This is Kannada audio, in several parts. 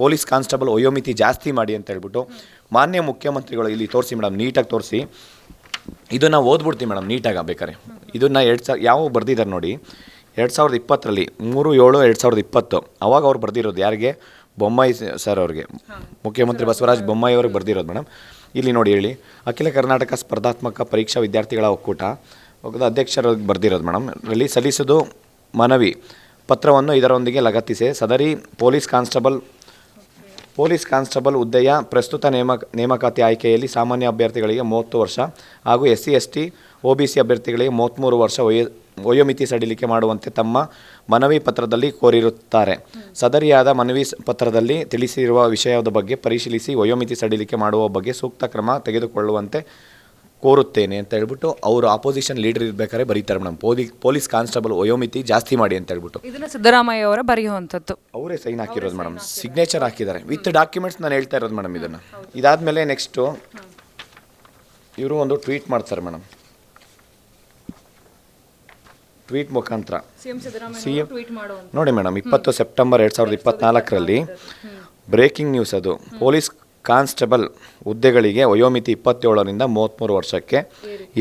ಪೊಲೀಸ್ ಕಾನ್ಸ್ಟೇಬಲ್ ವಯೋಮಿತಿ ಜಾಸ್ತಿ ಮಾಡಿ ಅಂತ ಹೇಳ್ಬಿಟ್ಟು ಮಾನ್ಯ ಮುಖ್ಯಮಂತ್ರಿಗಳು ಇಲ್ಲಿ ತೋರಿಸಿ ಮೇಡಮ್, ನೀಟಾಗಿ ತೋರಿಸಿ. ಇದನ್ನು ಓದ್ಬಿಡ್ತೀವಿ ಮೇಡಮ್, ನೀಟಾಗಿ ಬೇಕಾರೆ ಇದನ್ನು ಎರಡು ಸಾವಿರ ಯಾವ ಬರ್ದಿದ್ದಾರೆ ನೋಡಿ, ಎರಡು ಸಾವಿರದ ಇಪ್ಪತ್ತರಲ್ಲಿ ಮೂರು, ಏಳು, ಎರಡು ಸಾವಿರದ ಇಪ್ಪತ್ತು, ಅವಾಗ ಅವ್ರು ಬರ್ದಿರೋದು ಯಾರಿಗೆ? ಬೊಮ್ಮಾಯಿ ಸರ್ ಅವ್ರಿಗೆ. ಮುಖ್ಯಮಂತ್ರಿ ಬಸವರಾಜ್ ಬೊಮ್ಮಾಯಿ ಅವ್ರಿಗೆ ಬರ್ದಿರೋದು ಮೇಡಮ್. ಇಲ್ಲಿ ನೋಡಿ ಹೇಳಿ, ಅಖಿಲ ಕರ್ನಾಟಕ ಸ್ಪರ್ಧಾತ್ಮಕ ಪರೀಕ್ಷಾ ವಿದ್ಯಾರ್ಥಿಗಳ ಒಕ್ಕೂಟ ಅಧ್ಯಕ್ಷರಿಗೆ ಬರ್ದಿರೋದು ಮೇಡಮ್. ಇಲ್ಲಿ ಸಲ್ಲಿಸೋದು ಮನವಿ, ಪತ್ರವನ್ನು ಇದರೊಂದಿಗೆ ಲಗತ್ತಿಸಿ. ಸದರಿ ಪೊಲೀಸ್ ಕಾನ್ಸ್ಟೇಬಲ್ ಪೊಲೀಸ್ ಕಾನ್ಸ್ಟೇಬಲ್ ಹುದ್ದೆಯ ಪ್ರಸ್ತುತ ನೇಮಕ ನೇಮಕಾತಿ ಆಯ್ಕೆಯಲ್ಲಿ ಸಾಮಾನ್ಯ ಅಭ್ಯರ್ಥಿಗಳಿಗೆ ಮೂವತ್ತು ವರ್ಷ ಹಾಗೂ S C S T O B C ಅಭ್ಯರ್ಥಿಗಳಿಗೆ ಮೂವತ್ತ್ಮೂರು ವರ್ಷ ವಯೋ, ವಯೋಮಿತಿ ಸಡಿಲಿಕೆ ಮಾಡುವಂತೆ ತಮ್ಮ ಮನವಿ ಪತ್ರದಲ್ಲಿ ಕೋರಿರುತ್ತಾರೆ. ಸದರಿಯಾದ ಮನವಿ ಪತ್ರದಲ್ಲಿ ತಿಳಿಸಿರುವ ವಿಷಯದ ಬಗ್ಗೆ ಪರಿಶೀಲಿಸಿ ವಯೋಮಿತಿ ಸಡಿಲಿಕೆ ಮಾಡುವ ಬಗ್ಗೆ ಸೂಕ್ತ ಕ್ರಮ ತೆಗೆದುಕೊಳ್ಳುವಂತೆ ಕೋರುತ್ತೇನೆ ಅಂತ ಹೇಳ್ಬಿಟ್ಟು ಅವರು ಆಪೋಸಿಷನ್ ಲೀಡರ್ ಇರ್ಬೇಕಾದ್ರೆ ಬರೀತಾರೆ ಮೇಡಮ್. ಪೋಲಿ ಪೊಲೀಸ್ ಕಾನ್ಸ್ಟೇಬಲ್ ವಯೋಮಿತಿ ಜಾಸ್ತಿ ಮಾಡಿ ಅಂತ ಹೇಳ್ಬಿಟ್ಟು. ಇದನ್ನ ಸಿದ್ದರಾಮಯ್ಯ ಅವರ ಬರೆಯುವಂಥದ್ದು. ಅವರೇ ಸೈನ್ ಹಾಕಿರೋದು ಮೇಡಮ್. ಸಿಗ್ನೇಚರ್ ಹಾಕಿದ್ದಾರೆ. ವಿತ್ ಡಾಕ್ಯುಮೆಂಟ್ಸ್ ನಾನು ಹೇಳ್ತಾ ಇರೋದು ಮೇಡಮ್ ಇದನ್ನು. ಇದಾದಮೇಲೆ ನೆಕ್ಸ್ಟು ಇವರು ಒಂದು ಟ್ವೀಟ್ ಮಾಡ್ತಾರೆ ಮೇಡಮ್. ಟ್ವೀಟ್ ಮುಖಾಂತರ. ಸಿ ಎಂ ನೋಡಿ ಮೇಡಮ್ ಇಪ್ಪತ್ತು ಸೆಪ್ಟೆಂಬರ್ ಎರಡು ಸಾವಿರದ ಇಪ್ಪತ್ನಾಲ್ಕರಲ್ಲಿ ಬ್ರೇಕಿಂಗ್ ನ್ಯೂಸ್ ಅದು. ಪೊಲೀಸ್ ಕಾನ್ಸ್ಟೇಬಲ್ ಹುದ್ದೆಗಳಿಗೆ ವಯೋಮಿತಿ ಇಪ್ಪತ್ತೇಳರಿಂದ ಮೂವತ್ತ್ಮೂರು ವರ್ಷಕ್ಕೆ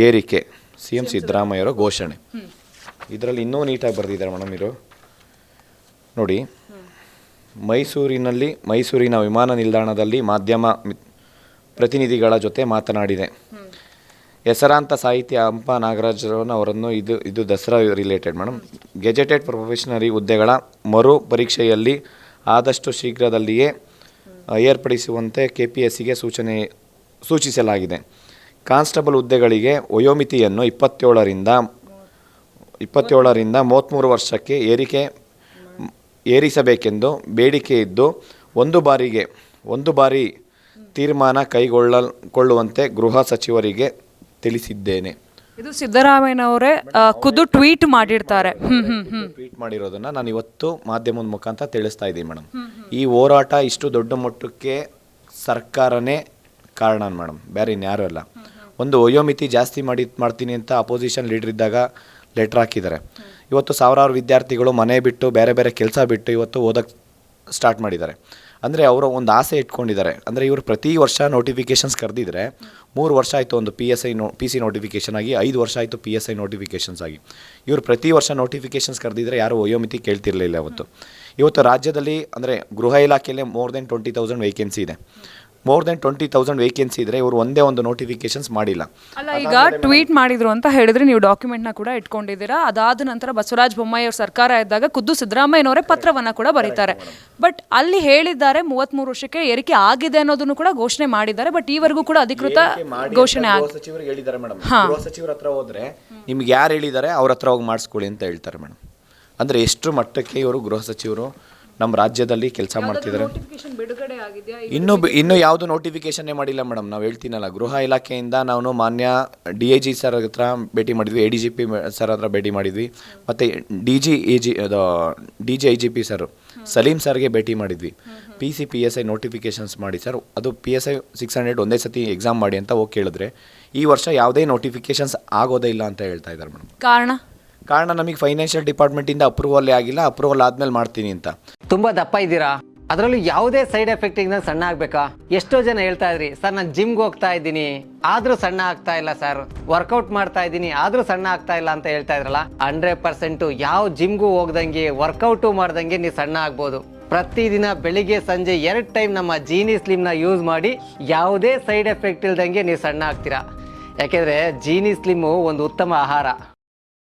ಏರಿಕೆ. ಸಿ ಎಂ ಸಿದ್ದರಾಮಯ್ಯರ ಘೋಷಣೆ. ಇದರಲ್ಲಿ ಇನ್ನೂ ನೀಟಾಗಿ ಬರೆದಿದ್ದಾರೆ ಮೇಡಮ್ ಇರು ನೋಡಿ ಮೈಸೂರಿನಲ್ಲಿ ಮೈಸೂರಿನ ವಿಮಾನ ನಿಲ್ದಾಣದಲ್ಲಿ ಮಾಧ್ಯಮ ಪ್ರತಿನಿಧಿಗಳ ಜೊತೆ ಮಾತನಾಡಿದೆ. ಹೆಸರಾಂತ ಸಾಹಿತ್ಯ ಹಂಪ ನಾಗರಾಜರವರನ್ನು ಅವರನ್ನು ಇದು ಇದು Dasara related madam. Gazetted probationary ಹುದ್ದೆಗಳ ಮರು ಪರೀಕ್ಷೆಯಲ್ಲಿ ಆದಷ್ಟು ಶೀಘ್ರದಲ್ಲಿಯೇ ಏರ್ಪಡಿಸುವಂತೆ ಕೆ ಪಿ ಎಸ್ ಸಿಗೆ ಸೂಚನೆ ಸೂಚಿಸಲಾಗಿದೆ. ಕಾನ್ಸ್ಟೇಬಲ್ ಹುದ್ದೆಗಳಿಗೆ ವಯೋಮಿತಿಯನ್ನು ಇಪ್ಪತ್ತೇಳರಿಂದ ಇಪ್ಪತ್ತೇಳರಿಂದ ಮೂವತ್ತ್ಮೂರು ವರ್ಷಕ್ಕೆ ಏರಿಕೆ ಏರಿಸಬೇಕೆಂದು ಬೇಡಿಕೆ ಇದ್ದು ಒಂದು ಬಾರಿಗೆ ಒಂದು ಬಾರಿ ತೀರ್ಮಾನ ಕೈಗೊಳ್ಳಕೊಳ್ಳುವಂತೆ ಗೃಹ ಸಚಿವರಿಗೆ ತಿಳಿಸಿದ್ದೇನೆ. ಇದು ಸಿದ್ದರಾಮಯ್ಯನವರೇ ಖುದ್ದು ಟ್ವೀಟ್ ಮಾಡಿರ್ತಾರೆ. ಟ್ವೀಟ್ ಮಾಡಿರೋದನ್ನ ನಾನು ಇವತ್ತು ಮಾಧ್ಯಮದ ಮುಖಾಂತರ ತಿಳಿಸ್ತಾ ಇದ್ದೀನಿ ಮೇಡಮ್. ಈ ಹೋರಾಟ ಇಷ್ಟು ದೊಡ್ಡ ಮಟ್ಟಕ್ಕೆ ಸರ್ಕಾರನೇ ಕಾರಣ ಮೇಡಮ್ ಬೇರೆ ಇನ್ಯಾರೂ ಅಲ್ಲ. ಒಂದು ವಯೋಮಿತಿ ಜಾಸ್ತಿ ಮಾಡಿ ಮಾಡ್ತೀನಿ ಅಂತ ಅಪೋಸಿಷನ್ ಲೀಡರ್ ಇದ್ದಾಗ ಲೆಟ್ರ್ ಹಾಕಿದ್ದಾರೆ. ಇವತ್ತು ಸಾವಿರಾರು ವಿದ್ಯಾರ್ಥಿಗಳು ಮನೆ ಬಿಟ್ಟು ಬೇರೆ ಬೇರೆ ಕೆಲಸ ಬಿಟ್ಟು ಇವತ್ತು ಓದಕ್ಕೆ ಸ್ಟಾರ್ಟ್ ಮಾಡಿದ್ದಾರೆ. ಅಂದರೆ ಅವರು ಒಂದು ಆಸೆ ಇಟ್ಕೊಂಡಿದ್ದಾರೆ. ಅಂದರೆ ಇವರು ಪ್ರತಿ ವರ್ಷ ನೋಟಿಫಿಕೇಷನ್ಸ್ ಕರೆದಿದ್ರೆ ಮೂರು ವರ್ಷ ಆಯಿತು ಒಂದು P S I no P C notification ಆಗಿ, ಐದು ವರ್ಷ ಆಯಿತು ಪಿ ಎಸ್ ಐ ನೋಟಿಫಿಕೇಷನ್ಸ್ ಆಗಿ. ಇವರು ಪ್ರತಿ ವರ್ಷ ನೋಟಿಫಿಕೇಷನ್ಸ್ ಕರೆದಿದ್ರೆ ಯಾರು ವಯೋಮಿತಿ ಕೇಳ್ತಿರಲಿಲ್ಲ ಅವತ್ತು ಇವತ್ತು ರಾಜ್ಯದಲ್ಲಿ ಅಂದರೆ ಗೃಹ ಇಲಾಖೆಯಲ್ಲೇ more than twenty thousand vacancy ಇದೆ. More than twenty thousand vacancy ಇದ್ರೆ ಇವರು ಒಂದೇ ಒಂದು ನೋಟಿಫಿಕೇಶನ್ಸ್ ಮಾಡಿಲ್ಲ. ಅಲ್ಲ ಈಗ ಟ್ವೀಟ್ ಮಾಡಿದ್ರು ಅಂತ ಹೇಳಿದ್ರೆ ನೀವು ಡಾಕ್ಯುಮೆಂಟ್ನ ಕೂಡ ಇಟ್ಕೊಂಡಿದ್ದೀರಾ. ಅದಾದ ನಂತರ ಬಸವರಾಜ ಬೊಮ್ಮಾಯಿ ಅವ್ರ ಸರ್ಕಾರ ಇದ್ದಾಗ ಖುದ್ದು ಸಿದ್ದರಾಮಯ್ಯನವರೇ ಪತ್ರವನ್ನ ಕೂಡ ಬರೀತಾರೆ. ಬಟ್ ಅಲ್ಲಿ ಹೇಳಿದ್ದಾರೆ ಮೂವತ್ಮೂರು ವರ್ಷಕ್ಕೆ ಏರಿಕೆ ಆಗಿದೆ ಅನ್ನೋದನ್ನು ಕೂಡ ಘೋಷಣೆ ಮಾಡಿದ್ದಾರೆ. ಬಟ್ ಈವರೆಗೂ ಕೂಡ ಅಧಿಕೃತ ಘೋಷಣೆ ಆಗ ಗೃಹ ಸಚಿವರಿಗೆ ಹೇಳಿದ್ದಾರೆ ಮೇಡಮ್. ಗೃಹ ಸಚಿವರ ಹತ್ರ ಹೋದ್ರೆ ನಿಮ್ಗೆ ಯಾರು ಹೇಳಿದ್ದಾರೆ ಅವ್ರ ಹತ್ರ ಹೋಗಿ ಮಾಡಿಸ್ಕೊಳ್ಳಿ ಅಂತ ಹೇಳ್ತಾರೆ ಮೇಡಮ್. ಅಂದರೆ ಎಷ್ಟು ಮಟ್ಟಕ್ಕೆ ಇವರು ಗೃಹ ಸಚಿವರು ನಮ್ಮ ರಾಜ್ಯದಲ್ಲಿ ಕೆಲಸ ಮಾಡ್ತಿದ್ದಾರೆ? ಬಿಡುಗಡೆ ಆಗಿದೆಯಾ? ಇನ್ನೂ ಬಿ- ಇನ್ನೂ ಯಾವುದು ನೋಟಿಫಿಕೇಶನ್ನೇ ಮಾಡಿಲ್ಲ ಮೇಡಮ್ ನಾವು ಹೇಳ್ತೀನಲ್ಲ. ಗೃಹ ಇಲಾಖೆಯಿಂದ ನಾವು ಮಾನ್ಯ ಡಿ ಎ ಜಿ ಸರ್ ಹತ್ರ ಭೇಟಿ ಮಾಡಿದ್ವಿ A D G P sir ಹತ್ರ ಭೇಟಿ ಮಾಡಿದ್ವಿ ಮತ್ತು ಡಿ ಜಿ ಎ ಜಿ ಅದು D G I G P sir Saleem ಸರ್ಗೆ ಭೇಟಿ ಮಾಡಿದ್ವಿ. P C P S I notifications ಮಾಡಿ ಸರ್ ಅದು P S I six hundred ಒಂದೇ ಸತಿ ಎಕ್ಸಾಮ್ ಮಾಡಿ ಅಂತ ಹೋಗಿ ಕೇಳಿದ್ರೆ ಈ ವರ್ಷ ಯಾವುದೇ ನೋಟಿಫಿಕೇಶನ್ಸ್ ಆಗೋದೇ ಇಲ್ಲ ಅಂತ ಹೇಳ್ತಾ ಇದ್ದಾರೆ ಮೇಡಮ್. ಕಾರಣ? ಕಾರಣ ನಮಗೆ ಫೈನಾನ್ಷಿಯಲ್ ಡಿಪಾರ್ಟ್ಮೆಂಟಿಂದ ಅಪ್ರೂವಲ್ ಆಗಿಲ್ಲ ಅಪ್ರೂವಲ್ ಆದಮೇಲೆ ಮಾಡ್ತೀನಿ ಅಂತ. ತುಂಬಾ ದಪ್ಪ ಇದ್ದೀರಾ? ಅದರಲ್ಲೂ ಯಾವುದೇ ಸೈಡ್ ಎಫೆಕ್ಟ್ ಇಂದ ಸಣ್ಣ ಆಗ್ಬೇಕಾ? ಎಷ್ಟೋ ಜನ ಹೇಳ್ತಾ ಇದ್ರಿ, ಸರ್, ನಾನು ಜಿಮ್ಗೆ ಹೋಗ್ತಾ ಇದ್ದೀನಿ. ಆದ್ರೂ ಸಣ್ಣ ಆಗ್ತಾ ಇಲ್ಲ ಸರ್ ವರ್ಕೌಟ್ ಮಾಡ್ತಾ ಇದ್ದೀನಿ, ಆದ್ರೂ ಸಣ್ಣ ಆಗ್ತಾ ಇಲ್ಲ ಅಂತ ಹೇಳ್ತಾ ಇದ್ರಲ್ಲ ಹಂಡ್ರೆಡ್ ಪರ್ಸೆಂಟ್ ಯಾವ ಜಿಮ್ಗೂ ಹೋಗ್ದಂಗೆ ವರ್ಕೌಟು ಮಾಡ್ದಂಗೆ ನೀವು ಸಣ್ಣ ಆಗ್ಬೋದು. ಪ್ರತಿದಿನ ಬೆಳಿಗ್ಗೆ ಸಂಜೆ ಎರಡು ಟೈಮ್ ನಮ್ಮ ಜೀನಿ ಸ್ಲಿಮ್ನ ಯೂಸ್ ಮಾಡಿ ಯಾವುದೇ ಸೈಡ್ ಎಫೆಕ್ಟ್ ಇಲ್ದಂಗೆ ನೀವು ಸಣ್ಣ ಆಗ್ತೀರಾ? ಯಾಕೆಂದ್ರೆ ಜೀನಿ ಸ್ಲಿಮ್ಮು ಒಂದು ಉತ್ತಮ ಆಹಾರ.